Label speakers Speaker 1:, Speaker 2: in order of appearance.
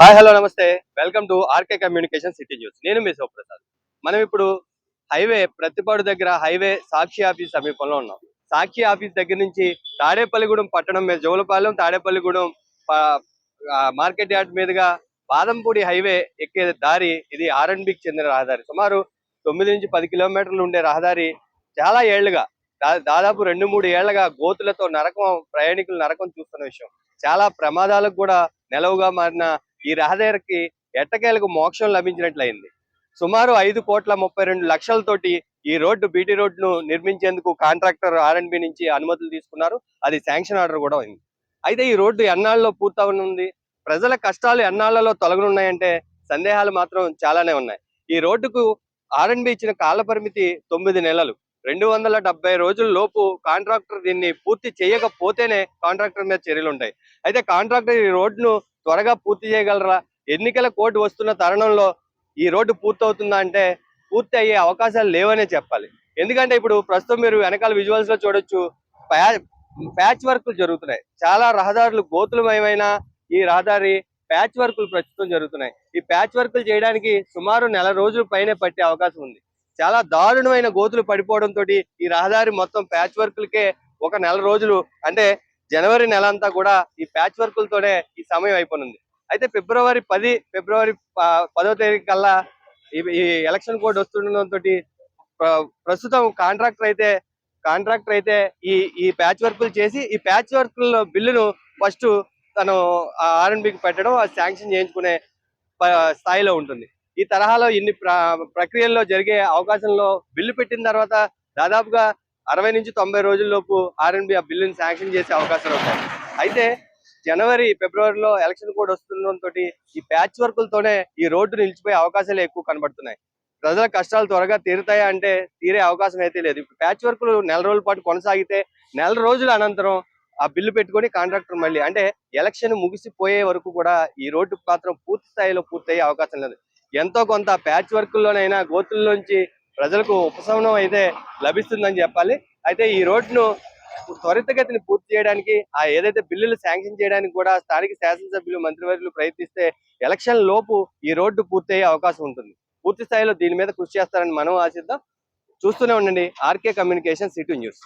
Speaker 1: Hi hello నమస్తే. Welcome to RK communication city news నేను మీ శివప్రసాద్. మనం ఇప్పుడు హైవే ప్రతిపాడు దగ్గర హైవే సాక్షి ఆఫీస్ సమీపంలో ఉన్నాం. సాక్షి ఆఫీస్ దగ్గర నుంచి తాడేపల్లిగూడెం పట్టణం మీద జోలపాలెం తాడేపల్లిగూడెం మార్కెట్ యార్డ్ మీదుగా బాదంపూడి హైవే ఎక్కే దారి ఇది ఆర్ చెందిన రహదారి. సుమారు తొమ్మిది నుంచి పది కిలోమీటర్లు ఉండే రహదారి చాలా ఏళ్ళుగా దాదాపు రెండు మూడు ఏళ్ళుగా గోతులతో నరకం ప్రయాణికులు నరకం చూస్తున్న విషయం. చాలా ప్రమాదాలకు కూడా నెలవుగా మారిన ఈ రహదారికి ఎట్టకేలకు మోక్షం లభించినట్లయింది. సుమారు ఐదు కోట్ల ముప్పై రెండు లక్షలతోటి ఈ రోడ్డు బీటీ రోడ్ను నిర్మించేందుకు కాంట్రాక్టర్ ఆర్ఎండ్బి నుంచి అనుమతులు తీసుకున్నారు. అది శాంక్షన్ ఆర్డర్ కూడా అయింది. అయితే ఈ రోడ్డు ఎన్నాళ్ళలో పూర్తవనుంది? ప్రజల కష్టాలు ఎన్నాళ్ళలో తొలగనున్నాయంటే సందేహాలు మాత్రం చాలానే ఉన్నాయి. ఈ రోడ్డుకు ఆర్ఎండ్బి ఇచ్చిన కాల పరిమితి తొమ్మిది నెలలు. రెండు వందల డెబ్బై రోజుల లోపు కాంట్రాక్టర్ దీన్ని పూర్తి చేయకపోతేనే కాంట్రాక్టర్ మీద చర్యలు ఉంటాయి అయితే కాంట్రాక్టర్ ఈ రోడ్ను త్వరగా పూర్తి చేయగలరా? ఎన్నికల కోర్టు వస్తున్న తరుణంలో ఈ రోడ్డు పూర్తవుతుందా అంటే పూర్తి అయ్యే అవకాశాలు లేవనే చెప్పాలి. ఎందుకంటే ఇప్పుడు ప్రస్తుతం మీరు వెనకాల విజువల్స్లో చూడొచ్చు ప్యాచ్ వర్క్లు జరుగుతున్నాయి. చాలా రహదారులు గోతులమయమైన ఈ రహదారి ప్యాచ్ వర్క్లు ప్రస్తుతం జరుగుతున్నాయి. ఈ ప్యాచ్ వర్క్లు చేయడానికి సుమారు నెల రోజుల పైనే పట్టే అవకాశం ఉంది. చాలా దారుణమైన గోతులు పడిపోవడంతో ఈ రహదారి మొత్తం ప్యాచ్ వర్క్లకే ఒక నెల రోజులు అంటే జనవరి నెల అంతా కూడా ఈ ప్యాచ్ వర్కులతోనే ఈ సమయం అయిపోయింది అయితే ఫిబ్రవరి పది ఫిబ్రవరి పదో తేదీ కల్లా ఈ- ఎలక్షన్ కోడ్ వస్తుండడంతో ప్రస్తుతం కాంట్రాక్టర్ అయితే కాంట్రాక్టర్ అయితే ఈ ఈ ప్యాచ్ వర్కులు చేసి ఈ ప్యాచ్ వర్కుల బిల్లును ఫస్ట్ తను ఆర్ఎన్బికి పెట్టడం అది శాంక్షన్ చేయించుకునే స్థాయిలో ఉంటుంది. ఈ తరహాలో ఇన్ని ప్ర- ప్రక్రియల్లో జరిగే అవకాశంలో బిల్లు పెట్టిన తర్వాత దాదాపుగా అరవై నుంచి తొంభై రోజుల లోపు ఆర్ఎన్బి ఆ బిల్లుని శాంక్షన్ చేసే అవకాశాలు ఉంటాయి అయితే జనవరి ఫిబ్రవరిలో ఎలక్షన్ కూడా వస్తుండటంతో ఈ ప్యాచ్ వర్కులతోనే ఈ రోడ్డు నిలిచిపోయే అవకాశాలు ఎక్కువ కనబడుతున్నాయి. ప్రజల కష్టాలు త్వరగా తీరుతాయా అంటే తీరే అవకాశం అయితే లేదు. ఇప్పుడు ప్యాచ్ వర్కులు నెల రోజుల పాటు కొనసాగితే నెల రోజుల అనంతరం ఆ బిల్లు పెట్టుకొని కాంట్రాక్టర్ మళ్ళీ అంటే ఎలక్షన్ ముగిసిపోయే వరకు కూడా ఈ రోడ్డు మాత్రం పూర్తి స్థాయిలో పూర్తయ్యే అవకాశం లేదు. ఎంతో కొంత ప్యాచ్ వర్కుల్లోనైనా గోతుల్లోంచి ప్రజలకు ఉపశమనం అయితే లభిస్తుందని చెప్పాలి. అయితే ఈ రోడ్డును త్వరితగతిని పూర్తి చేయడానికి ఆ ఏదైతే బిల్లులు శాంక్షన్ చేయడానికి కూడా స్థానిక శాసనసభ్యులు మంత్రివర్యులు ప్రయత్నిస్తే ఎలక్షన్ లోపు ఈ రోడ్డు పూర్తయ్యే అవకాశం ఉంటుంది. పూర్తి స్థాయిలో దీని మీద కృషి చేస్తారని మనం ఆశిద్దాం. చూస్తూనే ఉండండి ఆర్కే కమ్యూనికేషన్ సిటీ న్యూస్.